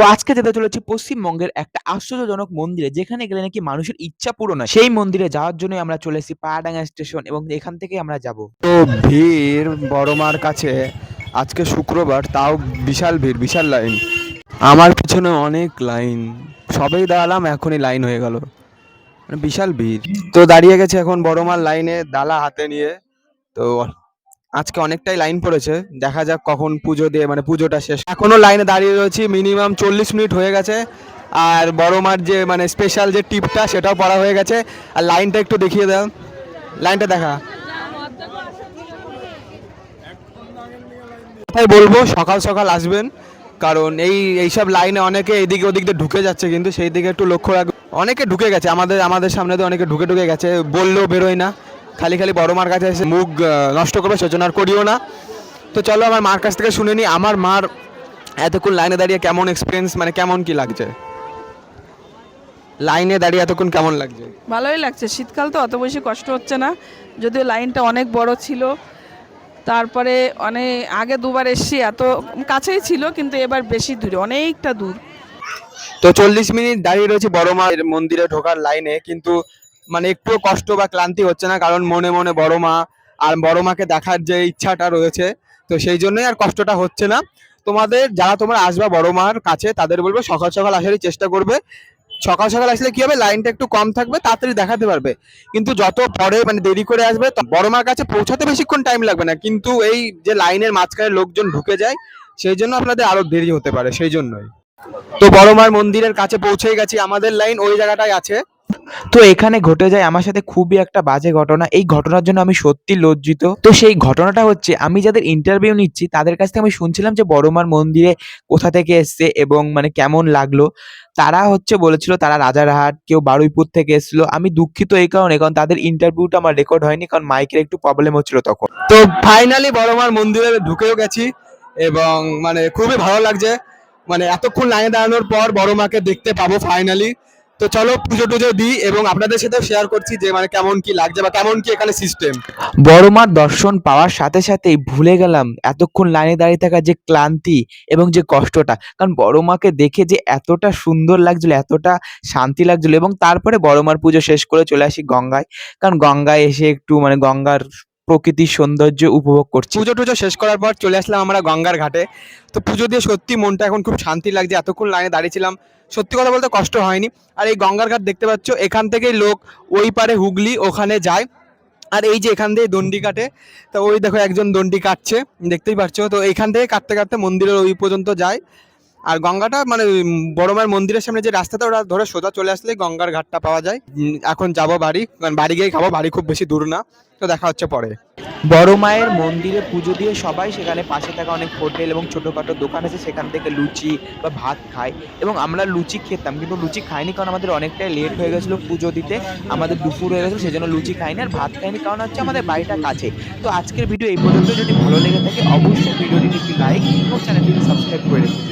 তো আজকে যেতে চলেছি পশ্চিমবঙ্গের একটা আশ্চর্যজনক মন্দিরে, যেখানে গেলে নাকি মানুষের ইচ্ছা পূরণ হয়। সেই মন্দিরে যাওয়ার জন্য আমরা চলে এসেছি পায়াডাঙ্গা স্টেশন এবং এখান থেকে আমরা যাব। তো ভিড় বড় মার কাছে, আজকে শুক্রবার, তাও বিশাল ভিড়, বিশাল লাইন। আমার পিছনে অনেক লাইন, সবেই দাঁড়ালাম, এখনই লাইন হয়ে গেল। মানে বিশাল ভিড়। তো দাঁড়িয়ে গেছে এখন বড় মার লাইনে, দালা হাতে নিয়ে। তো আজকে অনেকটাই লাইন পড়েছে। দেখা যাক কখন পুজো দিয়ে মানে পুজোটা শেষ। এখনও লাইনে দাঁড়িয়ে রয়েছি মিনিমাম চল্লিশ মিনিট হয়ে গেছে। আর বড় মার যে মানে স্পেশাল যে টিপটা, সেটাও পড়া হয়ে গেছে। আর লাইনটা একটু দেখিয়ে দাও। লাইনটা দেখা। তাই বলব, সকাল সকাল আসবেন। কারণ এই, এইসব লাইনে অনেকে এদিকে ওদিক দিয়ে ঢুকে যাচ্ছে, কিন্তু সেই দিকে একটু লক্ষ্য রাখবেন। অনেকে ঢুকে গেছে, আমাদের আমাদের সামনে তো অনেকে ঢুকে ঢুকে গেছে। বললেও বেরোয় না। খালি খালি বড় মার কাছে এসে মুখ নষ্ট করবে সেজন্য আর করিও না। তো চলো আমার মার কাছ থেকে শুনে নিই আমার মার এতক্ষণ লাইনে দাঁড়িয়ে কেমন এক্সপিরিয়েন্স মানে কেমন কি লাগছে? লাইনে দাঁড়িয়ে এতক্ষণ কেমন লাগছে? ভালোই লাগছে শীতকাল তো অত বেশি কষ্ট হচ্ছে না যদিও লাইনটা অনেক বড় ছিল। তারপরে অনেক আগে দুবার এসছি এত কাছেই ছিল কিন্তু এবার বেশি দূরে অনেকটা দূর। তো চল্লিশ মিনিট দাঁড়িয়ে রয়েছে বড় মায়ের মন্দিরে ঢোকার লাইনে কিন্তু মানে একটু কষ্ট বা ক্লান্তি হচ্ছে না, কারণ মনে মনে বড় মা আর বড় মাকে দেখার যে ইচ্ছাটা রয়েছে, তো সেই জন্যই আর কষ্টটা হচ্ছে না। তোমাদের যারা তোমরা আসবা বড় মার কাছে, তাদের বলব সকাল সকাল আসারই চেষ্টা করবে। সকাল সকাল আসলে কি হবে? লাইনটা একটু কম থাকবে, তাড়াতাড়ি দেখাতে পারবে। কিন্তু যত পরে মানে দেরি করে আসবে বড় মার কাছে পৌঁছাতে বেশিক্ষণ টাইম লাগবে না। কিন্তু এই যে লাইনের মাঝখানে লোকজন ঢুকে যায়, সেই জন্য আপনাদের আরও দেরি হতে পারে, সেই জন্যই। তো বড় মার মন্দিরের কাছে পৌঁছে গেছি। আমাদের লাইন ওই জায়গাটাই আছে। তো এখানে ঘটে যায় আমার সাথে খুবই একটা বাজে ঘটনা। এই ঘটনার জন্য আমি সত্যি লজ্জিত। তো সেই ঘটনাটা হচ্ছে, আমি যাদের ইন্টারভিউ নিচ্ছি, তাদের কাছ থেকে আমি শুনছিলাম যে বড়মার মন্দিরে কোথা থেকে এসছে এবং মানে কেমন লাগল। তারা হচ্ছে বলেছিল, তারা রাজারহাট, কেউ বারুইপুর থেকে এসেছিল। আমি দুঃখিত এই কারণে, কারণ তাদের ইন্টারভিউটা আমার রেকর্ড হয়নি, কারণ মাইকের একটু প্রবলেম হচ্ছিল তখন। তো ফাইনালি বড় মার মন্দিরে ঢুকেও গেছি এবং মানে খুবই ভালো লাগছে। মানে এতক্ষণ লাইনে দাঁড়ানোর পর বড় মাকে দেখতে পাবো ফাইনালি তো চলো পুজো টুজো দিই এবং আপনাদের সাথেও শেয়ার করছি যে মানে কেমন কি লাগছে বা কেমন কি এখানে সিস্টেম বড়মার দর্শন পাওয়ার সাথে সাথেই ভুলে গেলাম এতক্ষণ লাইনে দাঁড়িয়ে থাকা যে ক্লান্তি এবং যে কষ্টটা। কারণ বড়মাকে দেখে যে এতটা সুন্দর লাগছিল, এতটা শান্তি লাগছিল এবং তারপরে বড়মার পুজো শেষ করে চলে আসি গঙ্গায়। কারণ গঙ্গায় এসে একটু মানে গঙ্গার প্রকৃতির সৌন্দর্য উপভোগ করছি। পুজো টুজো শেষ করার পর চলে আসলাম আমরা গঙ্গার ঘাটে। তো পুজো দিয়ে সত্যি মনটা এখন খুব শান্তি লাগছে, এতক্ষণ লাইনে দাঁড়িয়েছিলাম সত্যি কথা বলতে কষ্ট হয়নি। আর এই গঙ্গার ঘাট দেখতে পাচ্ছ, এখান থেকেই লোক ওই পারে হুগলি ওখানে যায়। আর এই যে এখান দিয়ে দণ্ডি কাটে, তো ওই দেখো একজন দণ্ডি কাটছে, দেখতেই পাচ্ছ। তো এখান থেকে কাটতে কাটতে মন্দিরের ওই পর্যন্ত যায়। আর গঙ্গাটা মানে বড় মায়ের মন্দিরের সামনে যে রাস্তাটা ওটা ধরে সোজা চলে আসলে গঙ্গার ঘাটটা পাওয়া যায়। এখন যাব বাড়ি, কারণ বাড়ি গিয়ে খাব, বাড়ি খুব বেশি দূর না। তো দেখা হচ্ছে পরে। বড় মায়ের মন্দিরে পুজো দিয়ে সবাই সেখানে পাশে থাকা অনেক হোটেল এবং ছোটখাটো দোকান আছে, সেখান থেকে লুচি বা ভাত খায়। এবং আমরা লুচি খেতাম, কিন্তু লুচি খাইনি কারণ আমাদের অনেকটাই লেট হয়ে গেছিল পুজো দিতে। আমাদের দুপুর হয়ে গেছিল, সেজন্য লুচি খাইনি আর ভাত খাইনি, কারণ হচ্ছে আমাদের বাড়িটা কাছে। তো আজকের ভিডিও এই পর্যন্ত যদি ভালো লেগে থাকে, অবশ্যই ভিডিওটি একটি লাইক এবং চ্যানেলটিকে সাবস্ক্রাইব করে রেখে দিও।